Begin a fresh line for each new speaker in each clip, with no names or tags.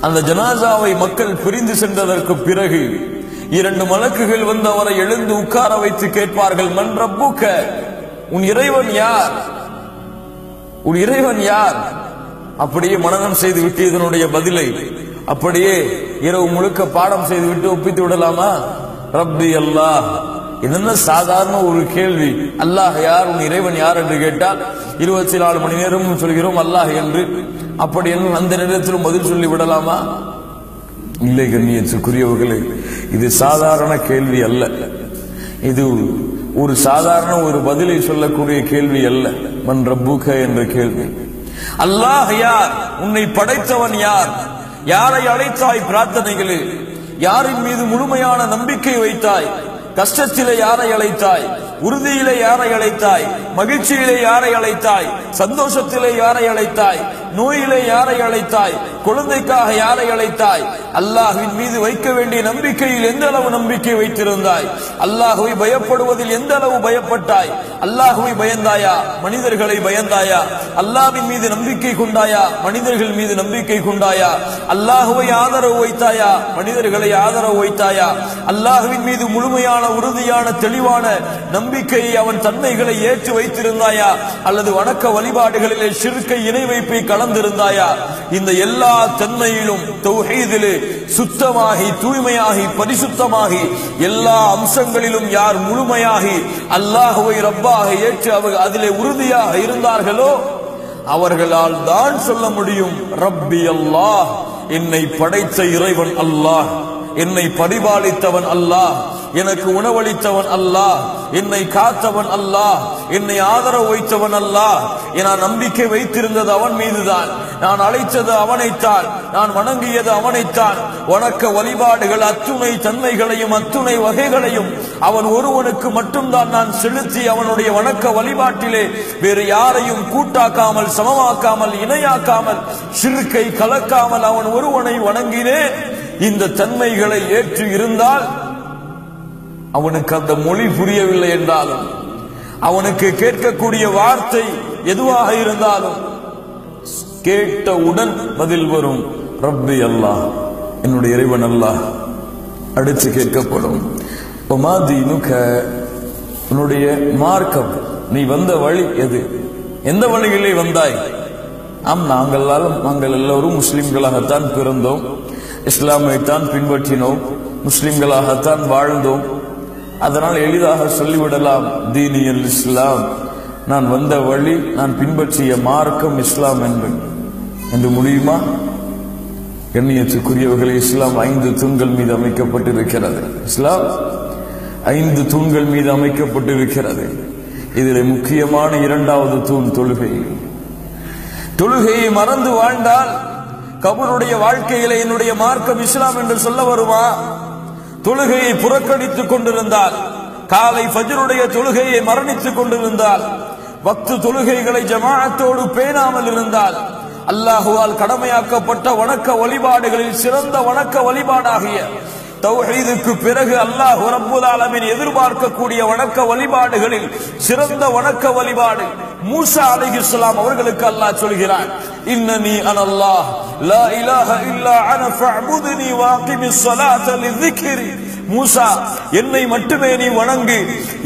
அந்த ஜனாசாவை மக்கள் பிரிந்து சென்றதற்கு பிறகு இரண்டு மலக்குகள் வந்து அவரை எழுந்து உட்கார வைத்து கேட்பார்கள் மன் ரப்புக்க? உன் இறைவன் யார்? உன் இறைவன் யார்? அப்படியே மனநம் செய்து விட்டு இதனுடைய பதிலை அப்படியே இரவு முழுக்க பாடம் செய்து விட்டு ஒப்பித்து விடலாமா? ரப்பி அல்லாஹ். இது சாதாரண ஒரு கேள்வி? அல்லாஹ் யார்? உன் இறைவன் யார் என்று கேட்டால் இருபத்தி நாலு மணி நேரம் சொல்கிறோம் அல்லாஹ் என்று. அப்படி என்ன அந்த நேரத்திலும் பதில் சொல்லி விடலாமா? இல்லை கண்ணியத்துக்குரியவர்களே இது சாதாரண கேள்வி அல்ல. இது ஒரு சாதாரண ஒரு பதிலை சொல்லக்கூடிய கேள்வி அல்ல. மன் ரப்புக என்ற கேள்வி. அல்லாஹ் யார்? உன்னை படைத்தவன் யார்? யாரை அழைத்தாய் பிரார்த்தனைகளில் யாரின் மீது முழுமையான நம்பிக்கை வைத்தாய்? கஷ்டத்திலே யாரை அழைத்தாய்? உறுதியிலே யாரை அழைத்தாய்? மகிழ்ச்சியிலே யாரை அழைத்தாய்? சந்தோஷத்திலே யாரை அழைத்தாய்? நோயிலே யாரை அழைத்தாய்? குழந்தைக்காக யாரை அழைத்தாய்? அல்லாஹுவின் மீது வைக்க வேண்டிய நம்பிக்கையில் எந்த அளவு நம்பிக்கை வைத்திருந்தாய்? அல்லாஹுவை பயப்படுவதில் எந்த அளவு பயப்பட்டாய்? அல்லாஹுவை பயந்தாயா? மனிதர்களை பயந்தாயா? அல்லாவின் மீது நம்பிக்கை கொண்டாயா? மனிதர்கள் மீது நம்பிக்கை கொண்டாயா? அல்லாஹுவை ஆதரவு வைத்தாயா? மனிதர்களை ஆதரவு வைத்தாயா? அல்லாஹுவின் மீது முழுமையான உறுதியான தெளிவான நம்பிக்கையை அவன் தன்மைகளை ஏற்று வைத்திருந்தாயா? அல்லது வணக்க வழிபாடுகளிலே சிறுக்கை இணை வைப்பை கலந்திருந்தாயா இந்த எல்லா தன்மையிலும் தௌஹீதிலே சுத்தமாகி தூய்மையாகி பரிசுத்தமாகி எல்லா அம்சங்களிலும் யார் முழுமையாகி அல்லாஹுவை ரப்பாக ஏற்று அவர் அதிலே உறுதியாக இருந்தார்களோ? அவர்களால் தான் சொல்ல முடியும் ரப்பி அல்லாஹ் என்னை படைத்த இறைவன் அல்லாஹ் என்னை பரிபாலித்தவன் அல்லாஹ் எனக்கு உணவளித்தவன் அல்லாஹ் என்னை காத்தவன் அல்லாஹ். என்னை ஆதரவு வைத்தவன் அல்லாஹ். நான் நம்பிக்கை வைத்திருந்தது அவன் மீதுதான். நான் அழைத்தது அவனைத்தான். நான் வணங்கியது அவனைத்தான். வணக்க வழிபாடுகள் அத்துணை தன்மைகளையும் அத்துணை வகைகளையும் அவன் ஒருவனுக்கு மட்டும்தான் நான் செலுத்தி அவனுடைய வணக்க வழிபாட்டிலே வேறு யாரையும் கூட்டாக்காமல் சமமாக்காமல் இணையாக்காமல் சிறுக்கை கலக்காமல் அவன் ஒருவனை வணங்கினேன். இந்த தன்மைகளை ஏற்று இருந்தால் அவனுக்கு அந்த மொழி புரியவில்லை என்றாலும் அவனுக்கு கேட்கக்கூடிய வார்த்தை எதுவாக இருந்தாலும் கேட்டவுடன் பதில் வரும். ரப்பி அல்லாஹ் என்னுடைய இறைவன் அல்லாஹ் அடுத்து கேட்கப்படும். உன்னுடைய மார்க்கம் நீ வந்த வழி எது? எந்த வழியிலே வந்தாய்? ஆம் நாங்கள் நாங்கள் எல்லோரும் முஸ்லிம்களாகத்தான் பிறந்தோம். இஸ்லாமைத்தான் பின்பற்றினோம். முஸ்லிம்களாகத்தான் வாழ்ந்தோம். அதனால் எளிதாக சொல்லிவிடலாம் தீனியல் இஸ்லாம். நான் வந்த வழி நான் பின்பற்றிய மார்க்கம் இஸ்லாம் என்று என்று முடியுமா? கண்ணியத்துக்குரியவர்களே இஸ்லாம் ஐந்து தூண்கள் மீது அமைக்கப்பட்டிருக்கிறது. இஸ்லாம் ஐந்து தூண்கள் மீது அமைக்கப்பட்டிருக்கிறது. இதில் முக்கியமான இரண்டாவது தூண் தொழுகை. தொழுகையை மறந்து வாழ்ந்தால் கபருடைய வாழ்க்கையில என்னுடைய மார்க்கம் இஸ்லாம் என்று சொல்ல வருமா? தொழுகையை புறக்கணித்துக் கொண்டிருந்தால் காலை ஃபஜ்ருடைய தொழுகையை மரணித்துக் கொண்டிருந்தால் பக்து தொழுகைகளை ஜமாஅத்தோடு பேணாமல் இருந்தால் அல்லாஹுவால் கடமையாக்கப்பட்ட வணக்க வழிபாடுகளில் சிறந்த வணக்க வழிபாடாகிய தௌஹீதுக்கு பிறகு அல்லாஹ் ரப்புல் எதிர்பார்க்கக்கூடிய வணக்க வழிபாடுகளில் சிறந்த வணக்க வழிபாடு மூசா அலைஹிஸ்ஸலாம் அவர்களுக்கு அல்லாஹ் சொல்கிறான் இன்னனி அனல்லாஹ் லா இலாஹ இல்லா அன ஃபஅபுதுனி வாகிமிஸ் ஸலாத லிذிக்ரி மூசா என்னை மட்டுமே நீ வணங்கு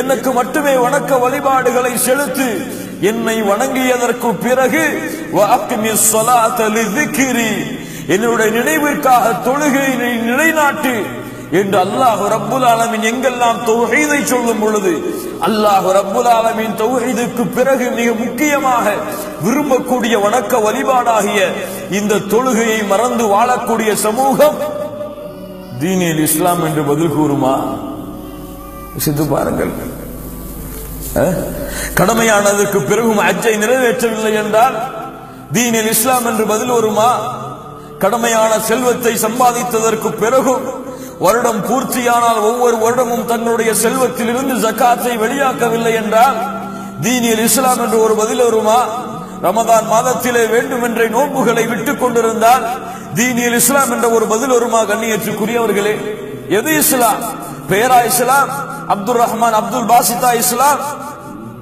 எனக்கு மட்டுமே வணக்க வழிபாடுகளை செலுத்து என்னை வணங்கியதற்கு பிறகு வாகிமிஸ் சொலாத்தலி லிذிக்ரி என்னுடைய நினைவிற்காக தொழுகையினை நிலைநாட்டு என்று அல்லாஹ் ரப்புல் ஆலமின் எங்கெல்லாம் தொகைதை சொல்லும் பொழுது அல்லாஹ் ரப்புல் ஆலமின் தொகைதுக்கு பிறகு மிக முக்கியமாக விரும்பக்கூடிய வணக்க வழிபாடாகிய இந்த தொழுகையை மறந்து வாழக்கூடிய சமூகம் தீனில் இஸ்லாம் என்று பதில் கூறுமா? சித்து பாருங்கள். கடமையானதற்கு பிறகும் அஜ்ஜை நிறைவேற்றவில்லை என்றால் தீனில் இஸ்லாம் என்று பதில் வருமா? கடமையான செல்வத்தை சம்பாதித்ததற்கு பிறகும் வருடம் பூர்த்தியானால் ஒவ்வொரு வருடமும் தன்னுடைய செல்வத்திலிருந்து ஜக்காத்தை வெளியாக்கவில்லை என்றால் தீனில் இஸ்லாம் என்று ஒரு பதில் வருமா? ரமதான் மாதத்திலே வேண்டுமென்றே நோன்புகளை விட்டுக் கொண்டிருந்தால் தீனியல் இஸ்லாம் என்ற ஒரு பதில் வருமா கண்ணியற்றுக்குரியவர்களே? எது இஸ்லாம்? பேரா இஸ்லாம்? அப்துல் ரஹ்மான் அப்துல் பாசிதா இஸ்லாம்?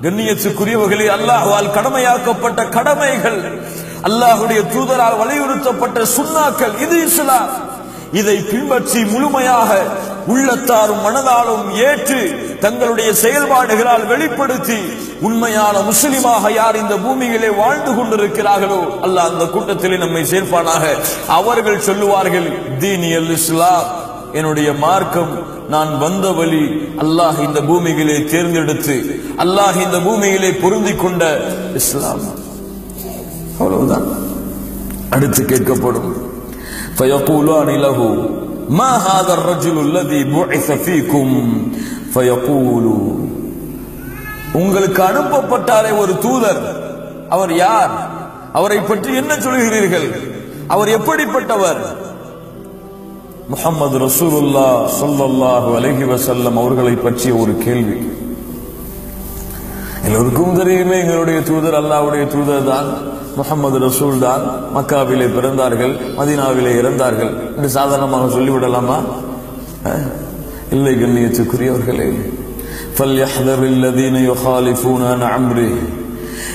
கண்ணியத்துக்குரியவர்களே அல்லாஹ்வால் கடமையாக்கப்பட்ட கடமைகள் அல்லாஹுடைய தூதரால் வலியுறுத்தப்பட்ட சுண்ணாக்கள் இது இஸ்லாம். இதை பின்பற்றி முழுமையாக உள்ளத்தாரும் மனதாலும் ஏற்று தங்களுடைய செயல்பாடுகளால் வெளிப்படுத்தி உண்மையான முஸ்லிமாக யார் இந்த பூமியிலே வாழ்ந்து கொண்டிருக்கிறார்களோ அல்லாஹ் அந்த கூட்டத்திலே நம்மை சேர்ப்பானாக. அவர்கள் சொல்லுவார்கள் தீனியல் இஸ்லாம். என்னுடைய மார்க்கம் நான் வந்த வழி அல்லாஹ் இந்த பூமியிலே தேர்ந்தெடுத்து அல்லாஹ் இந்த பூமியிலே பொருந்தி கொண்ட இஸ்லாம். அவ்வளவுதான் அடுத்து கேட்கப்படும் فيقولان له ما هذا الرجل الذي بعث فيكم فيقول உங்களுக்கு அனுப்பப்பட்டாரே ஒரு தூதர் அவர் யார் அவரை பற்றி என்ன சொல்கிறீர்கள் அவர் எப்படிப்பட்டவர் முகமது ரசூலுல்லா சொல்லல்லாஹு அலைஹி வஸல்லம் அவர்களை பற்றிய ஒரு கேள்வி எல்லோருக்கும் தெரியுமே எங்களுடைய தூதர் அல்லாஹ்வுடைய தூதர் தான் முகமது ரசூல்தான் மக்காவிலே பிறந்தார்கள் மதினாவிலே இறந்தார்கள். என்று சாதாரணமாக சொல்லிவிடலாமா? இல்லை கண்ணியத்துக்குரியவர்களே.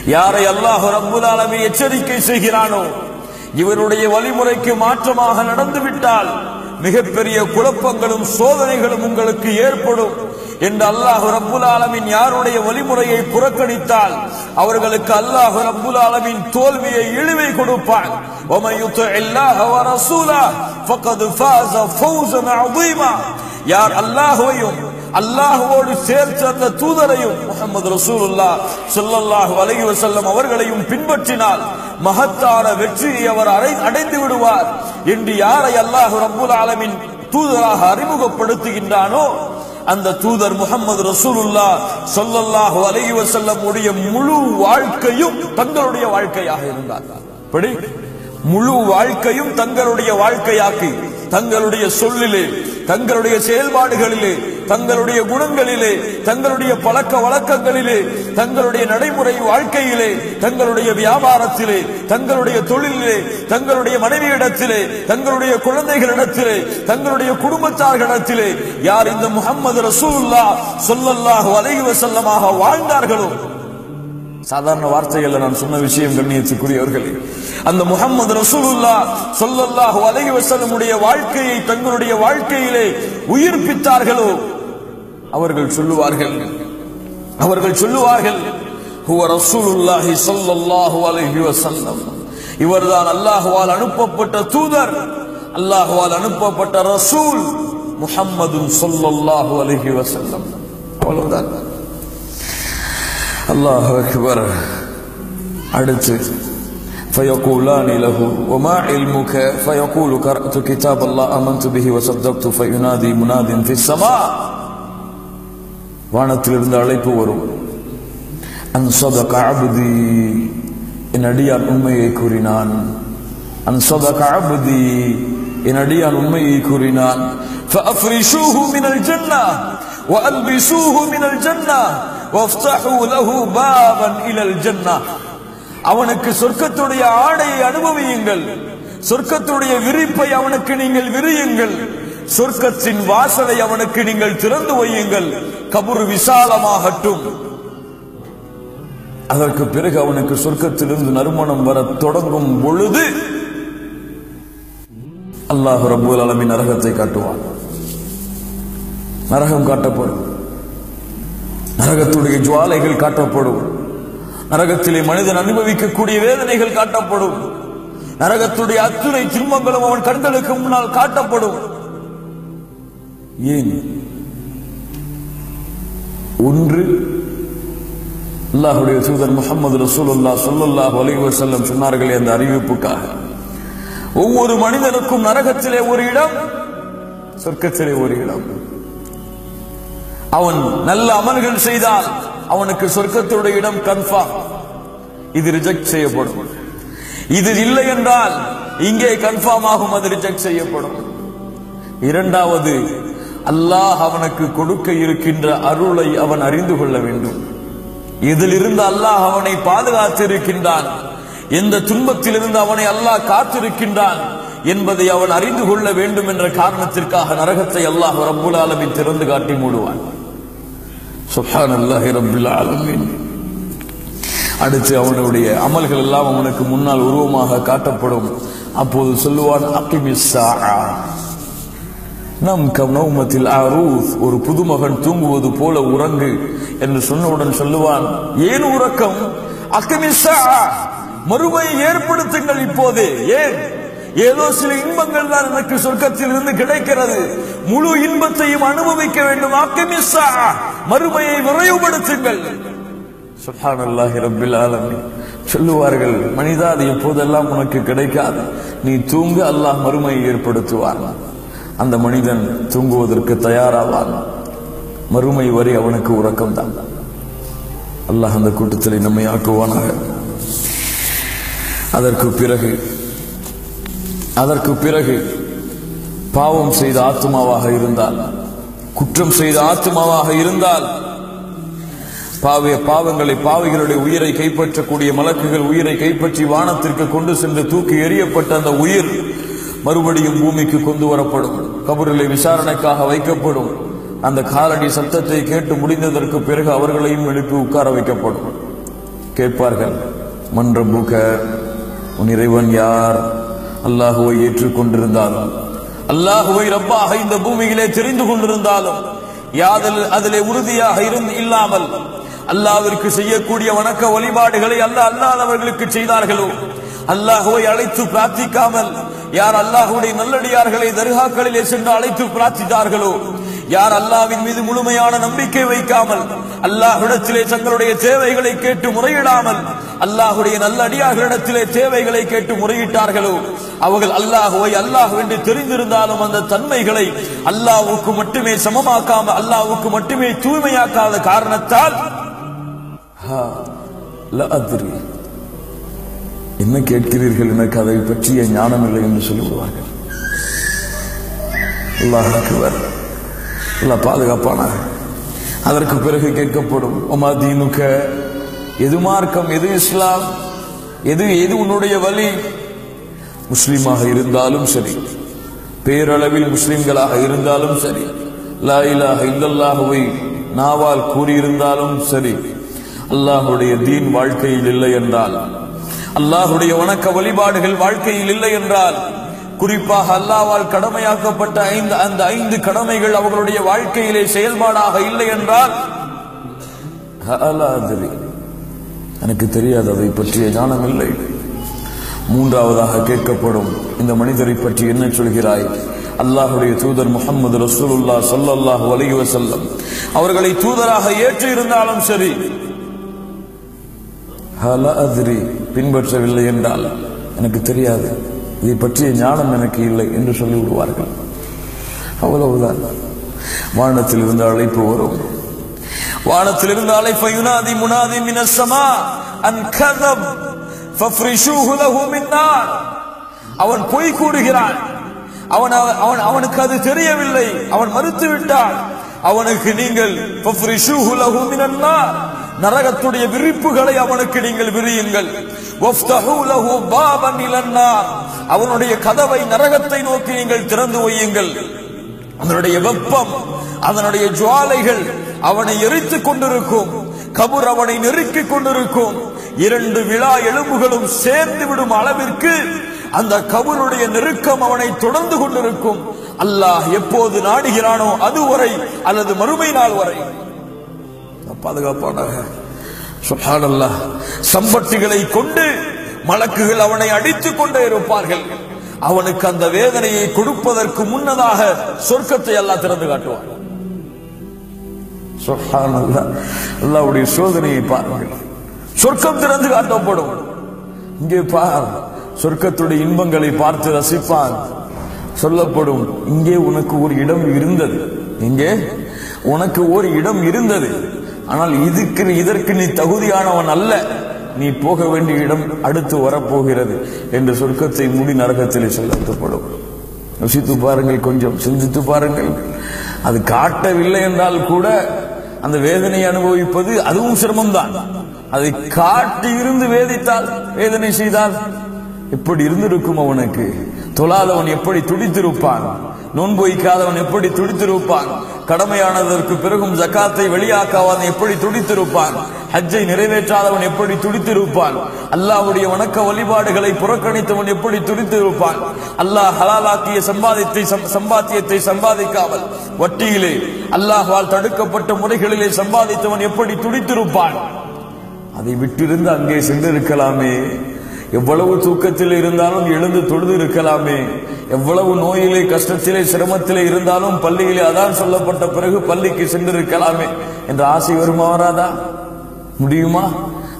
யாரை அல்லாஹ் ரப்புல் அலமி எச்சரிக்கை செய்கிறானோ இவருடைய வழிமுறைக்கு மாற்றமாக நடந்துவிட்டால் மிகப்பெரிய குழப்பங்களும் சோதனைகளும் உங்களுக்கு ஏற்படும். என்று அல்லாஹு ரப்புல் ஆலமின் யாருடைய வழிமுறையை புறக்கணித்தால் அவர்களுக்கு அல்லாஹு ரப்புல் ஆலமின் தோல்வியை இழிவை கொடுப்பான் யார் அல்லாஹுவையும் அல்லாஹுவோடு சேர்த்து அந்த தூதரையும் முகமது ரசூலுல்லா சொல்லல்லாஹு அலகி வசல்லம் அவர்களையும் பின்பற்றினால் மகத்தான வெற்றியை அவர் அடைந்து விடுவார். என்று யாரை அல்லாஹு ரப்புல் ஆலமின் தூதராக அறிமுகப்படுத்துகின்றானோ அந்த தூதர் முகமது ரசூலுல்லா சொல்லல்லாஹ் அலைஹி வஸல்லம் உடைய முழு வாழ்க்கையும் தங்களுடைய வாழ்க்கையாக இருந்தார். படி முழு வாழ்க்கையும் தங்களுடைய வாழ்க்கையாக்கி தங்களுடைய சொல்லிலே தங்களுடைய செயல்பாடுகளிலே தங்களுடைய குணங்களிலே தங்களுடைய பழக்க வழக்கங்களிலே தங்களுடைய நடைமுறை வாழ்க்கையிலே தங்களுடைய வியாபாரத்திலே தங்களுடைய தொழிலிலே தங்களுடைய மனைவியிடத்திலே தங்களுடைய குழந்தைகளிடத்திலே தங்களுடைய குடும்பத்தார்களிடத்திலே யார் இந்த முகமது ரசூல்லா சொல்லல்லாஹு வலைவ செல்லமாக வாழ்ந்தார்களோ? சாதாரண வார்த்தைகள்ல நான் சொன்ன விஷயம் கண்ணியத்துக்குரியவர்களே அந்த முகமது ரசூலுல்லா சொல்லல்லாஹு அலைஹி வஸல்லமுடைய வாழ்க்கையை தங்களுடைய வாழ்க்கையிலே உயிர்ப்பித்தார்களோ? அவர்கள் சொல்லுவார்கள் அவர்கள் சொல்லுவார்கள் ஹுவ ரசூலுல்லாஹி ஸல்லல்லாஹு அலைஹி வஸல்லம் இவர்தான் அல்லாஹ்வால் அனுப்பப்பட்ட தூதர் அல்லாஹ்வால் அனுப்பப்பட்ட ரசூல் முஹம்மதுன் ஸல்லல்லாஹு அலைஹி வஸல்லம் அவ்வளவுதான் அல்லாஹ் அக்பர் அடுத்து فيقولان له وما علمك فيقول قرأت كتاب الله آمنت به وصدقت فينادي مناد في السماء வானத்திலிருந்து அழைப்பு வரும் அன் சதக அபுதி என் அடியான் உண்மையை கூறினான் அன் சதக அபுதி என் அடியான் உண்மையை கூறினான் فأفرشوه من الجنة وألبسوه من الجنة وافتحوا له بابا إلى الجنة அவனுக்கு சொர்க்கத்துடைய ஆடையை அனுபவியுங்கள் சொர்க்கத்துடைய விரிப்பை அவனுக்கு நீங்கள் விரியுங்கள் சொர்க்கத்தின் வாசலை அவனுக்கு நீங்கள் திறந்து வையுங்கள். கபுர் விசாலமாகட்டும். அதற்கு பிறகு அவனுக்கு சொர்க்கத்திலிருந்து நறுமணம் வர தொடங்கும் பொழுது அல்லாஹ் ரப்பூல் அலமின் நரகத்தை காட்டுவான். நரகம் காட்டப்படும். நரகத்துடைய ஜுவாலைகள் காட்டப்படும். நரகத்திலே மனிதன் அனுபவிக்கக்கூடிய வேதனைகள் காட்டப்படும். நரகத்துடைய அத்துணை துன்பங்களும் அவன் கண்களுக்கு முன்னால் காட்டப்படும். ஏன்? ஒன்று அல்லாஹுடைய தூதர் முகமது ரசூலுல்லா சொல்லுல்லா அலைஹி செல்லம் சொன்னார்களே அந்த அறிவிப்புக்காக. ஒவ்வொரு மனிதனுக்கும் நரகத்திலே ஒரு இடம் சொர்க்கத்திலே ஒரு இடம். அவன் நல்ல அமல்கள் செய்தால் அவனுக்கு சொர்க்கத்துடைய இடம் கன்ஃபார்ம். இது ரிஜெக்ட் செய்யப்படும். இது இல்லை என்றால் இங்கே கன்ஃபார்ம் ஆகும் அது ரிஜெக்ட் செய்யப்படும். இரண்டாவது அல்லாஹ் அவனுக்கு கொடுக்க இருக்கின்ற அருளை அவன் அறிந்து கொள்ள வேண்டும். இதிலிருந்து அல்லாஹ் அவனை பாதுகாத்திருக்கின்றான்? எந்த துன்பத்திலிருந்து அவனை அல்லாஹ் காத்திருக்கின்றான்? என்பதை அவன் அறிந்து கொள்ள வேண்டும் என்ற காரணத்திற்காக நரகத்தை அல்லாஹ் ரப்புல் ஆலமின் திறந்து காட்டி மூடுவான். சுப்ஹானல்லாஹி ரப்பில் ஆலமீன். அடுத்து அவனுடைய அமல்கள் எல்லாம் அவனுக்கு முன்னால் உருவமாக காட்டப்படும். அப்போது சொல்லுவான் அக்கிமிஸ்ஸா நம் கனௌமத்தில் அரூஸ் ஒரு புதுமகன் தூங்குவது போல உறங்கு என்று சொன்னவுடன் சொல்லுவான் ஏன் உறக்கம்? அக்கமிசா மறுமையை ஏற்படுத்துங்கள் இப்போதே. ஏன்? ஏதோ சில இன்பங்கள் தான் எனக்கு சொர்க்கத்தில் இருந்து கிடைக்கிறது. முழு இன்பத்தையும் அனுபவிக்க வேண்டும். அக்கமிசா மறுமையை விரைவுபடுத்துங்கள். சுஹான் அல்லாஹி ரபில் ஆலமி சொல்லுவார்கள் மனிதா அது எப்போதெல்லாம் உனக்கு கிடைக்காது நீ தூங்க அல்லாஹ் மறுமையை ஏற்படுத்துவான். அந்த மனிதன் தூங்குவதற்கு தயாராவான். மறுமை வரை அவனுக்கு உறக்கம் தான் அல்லாஹ் அந்த கூட்டத்தில் நம்மை ஆக்குவானாக. அதற்கு பிறகு அதற்கு பிறகு பாவம் செய்த ஆத்மாவாக இருந்தால் குற்றம் செய்த ஆத்மாவாக இருந்தால் பாவிய பாவங்களை பாவிகளுடைய உயிரை கைப்பற்றக்கூடிய மலக்குகள் உயிரை கைப்பற்றி வானத்திற்கு கொண்டு சென்று தூக்கி எறியப்பட்ட அந்த உயிர் மறுபடியும் பூமிக்கு கொண்டு வரப்படும். கபரிலே விசாரணைக்காக வைக்கப்படும். அந்த காலடி சத்தத்தை கேட்டு முடிந்ததற்கு பிறகு அவர்களையும் எழுப்பி உட்கார வைக்கப்படும். கேட்பார்கள் மன்ற பூக்க உன் இறைவன் யார்? அல்லாஹுவை ஏற்றுக்கொண்டிருந்தாலும் அல்லாஹுவை ரப்பாக இந்த பூமியிலே தெரிந்து கொண்டிருந்தாலும் யாதில் அதிலே உறுதியாக இருந்து இல்லாமல் அல்லாவிற்கு செய்யக்கூடிய வணக்க வழிபாடுகளை அல்ல அல்லாதவர்களுக்கு செய்தார்களோ? அல்லாஹுவை அழைத்து பிரார்த்திக்காமல் யார் அல்லாஹுடைய நல்லடியார்களை தர்காக்களிலே சென்று அழைத்து பிரார்த்தித்தார்களோ? யார் அல்லாவின் மீது முழுமையான நம்பிக்கை வைக்காமல் அல்லாஹ்விடத்திலே தங்களுடைய தேவைகளை கேட்டு முறையிடாமல் அல்லாஹுடைய நல்ல அடியார்களிடத்திலே தேவைகளை கேட்டு முறையிட்டார்களோ? அவர்கள் அல்லாஹுவை அல்லாஹ் என்று தெரிந்திருந்தாலும் அந்த தன்மைகளை அல்லாஹுக்கு மட்டுமே சமமாக்காம அல்லாஹுக்கு மட்டுமே தூய்மையாக்காத காரணத்தால் ஹா, என்ன கேட்கிறீர்கள் எனக்கு அதை பற்றிய ஞானம் இல்லை என்று சொல்லிவிடுவார்கள். அல்லாஹ் அல்லா பாதுகாப்பான அதற்கு பிறகு கேட்கப்படும் உமா தீனுக்க எது மார்க்கம் எது இஸ்லாம் எது எது உன்னுடைய வழி? முஸ்லீமாக இருந்தாலும் சரி பேரளவில் முஸ்லிம்களாக இருந்தாலும் சரி லா இலாஹ நாவால் கூறியிருந்தாலும் சரி அல்லாஹுடைய தீன் வாழ்க்கையில் இல்லை என்றால் அல்லாஹுடைய வணக்க வழிபாடுகள் வாழ்க்கையில் இல்லை என்றால் குறிப்பாக அல்லாவால் கடமையாக்கப்பட்ட ஐந்து அந்த ஐந்து கடமைகள் அவர்களுடைய வாழ்க்கையிலே செயல்பாடாக இல்லை என்றால் எனக்கு தெரியாது அதை பற்றிய ஞானம் இல்லை. மூன்றாவதாக கேட்கப்படும் இந்த மனிதரை பற்றி என்ன சொல்கிறாய்? அல்லாஹுடைய தூதர் முகமது ரசூலுல்லா ஸல்லல்லாஹு அலைஹி செல்லம் அவர்களை தூதராக ஏற்று இருந்தாலும் சரி ஹலா அதிரி பின்பற்றவில்லை என்றால் எனக்கு தெரியாது. இதை பற்றிய ஞானம் எனக்கு இல்லை என்று சொல்லிவிடுவார்கள் அவ்வளவுதான். வானத்தில் இருந்து அழைப்பு வரும். வானத்தில் இருந்து அழைப்பை யுனாதி முனாதி மினசமா அன் கதப் அவன் பொய் கூறுகிறான். அவன் அவன் அவனுக்கு அது தெரியவில்லை. அவன் மறுத்து விட்டான் அவனுக்கு நீங்கள் நரகத்துடைய விரிப்புகளை அவனுக்கு நீங்கள் விரியுங்கள். அவனுடைய கதவை நரகத்தை நோக்கி நீங்கள் திறந்து வையுங்கள். அதனுடைய வெப்பம் அதனுடைய ஜுவாலைகள் அவனை எரித்துக் கொண்டிருக்கும். கபூர் அவனை நெருக்கிக் கொண்டிருக்கும். இரண்டு விழா எலும்புகளும் சேர்ந்து விடும் அளவிற்கு அந்த கபருடைய நெருக்கம் அவனை தொடர்ந்து கொண்டிருக்கும். அல்லாஹ் எப்போது நாடுகிறானோ அதுவரை அல்லது மறுமை நாள் வரை. பாதுகாப்பானாக. சுப்ஹானல்லாஹ். சம்பட்டிகளை கொண்டு மலக்குகள் அவனை அடித்துக் கொண்டே இருப்பார்கள். அவனுக்கு அந்த வேதனையை கொடுப்பதற்கு முன்னதாக சொர்க்கத்தை எல்லாம் திறந்து காட்டுவான். அல்லாவுடைய சோதனையை பாருங்கள். சொர்க்கம் திறந்து காட்டப்படும். இங்கே பார். சொர்க்கத்துடைய இன்பங்களை பார்த்து ரசிப்பான் சொல்லப்படும் இங்கே உனக்கு ஒரு இடம் இருந்தது. இங்கே உனக்கு ஒரு இடம் இருந்தது. ஆனால் இதுக்கு இதற்கு நீ தகுதியானவன் அல்ல. நீ போக வேண்டிய இடம் அடுத்து வரப்போகிறது என்று சொர்க்கத்தை மூடி நரகத்தில் செலுத்தப்படும். யோசித்து பாருங்கள் கொஞ்சம் சிந்தித்து பாருங்கள். அது காட்டவில்லை என்றால் கூட அந்த வேதனை அனுபவிப்பது அதுவும் சிரமம்தான். அதை காட்டி இருந்து வேதித்தால் வேதனை செய்தால் எப்படி இருந்திருக்கும் அவனுக்கு? தொழாதவன் எப்படி துடித்திருப்பான்? நோன்பு வைக்காதவன் எப்படி துடித்திருப்பான்? கடமையானதற்கு பிறகும் ஜக்காத்தை வெளியாக்காதவன் எப்படி துடித்திருப்பான்? ஹஜ்ஜை நிறைவேற்றாதவன் எப்படி துடித்திருப்பான்? அல்லாவுடைய வணக்க வழிபாடுகளை புறக்கணித்தவன் எப்படி துடித்திருப்பான்? அல்லாஹ் ஹலாலாக்கிய சம்பாதித்தை சம்- சம்பாத்தியத்தை சம்பாதிக்காமல் வட்டியிலே அல்லாஹால் தடுக்கப்பட்ட முறைகளிலே சம்பாதித்தவன் எப்படி துடித்திருப்பான்? அதை விட்டிருந்து அங்கே சென்றிருக்கலாமே. எவ்வளவு தூக்கத்தில் இருந்தாலும் எழுந்து தொழுது இருக்கலாமே. எவ்வளவு நோயிலே கஷ்டத்திலே சிரமத்திலே இருந்தாலும் பள்ளியிலே அதான் சொல்லப்பட்ட பிறகு பள்ளிக்கு சென்றிருக்கலாமே என்ற ஆசை வருமா வராதா? முடியுமா?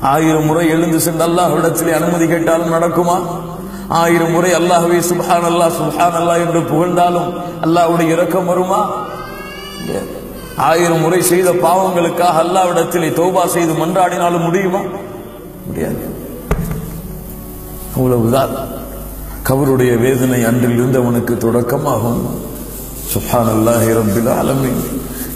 ஆயிரம் முறை எழுந்து சென்று அல்லாஹ்விடத்திலே அனுமதி கேட்டாலும் நடக்குமா? ஆயிரம் முறை அல்லாஹ்வை சுப்ஹான் அல்லாஹ் சுப்ஹான் அல்லா என்று புகழ்ந்தாலும் அல்லாஹுடைய இரக்கம் வருமா? ஆயிரம் முறை செய்த பாவங்களுக்காக அல்லாவிடத்திலே தோபா செய்து மன்றாடினாலும் முடியுமா? முடியாது. அவ்வளவுதான். கபருடைய வேதனை அன்றில் இருந்தவனுக்கு தொடக்கமாகும். சுஹான் அல்லாஹி ரபில் ஆலமி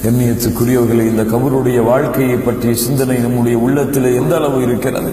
எண்ணியத்துக்குரியவர்களை இந்த கபருடைய வாழ்க்கையை பற்றிய சிந்தனை நம்முடைய உள்ளத்தில் எந்த அளவு இருக்கிறது?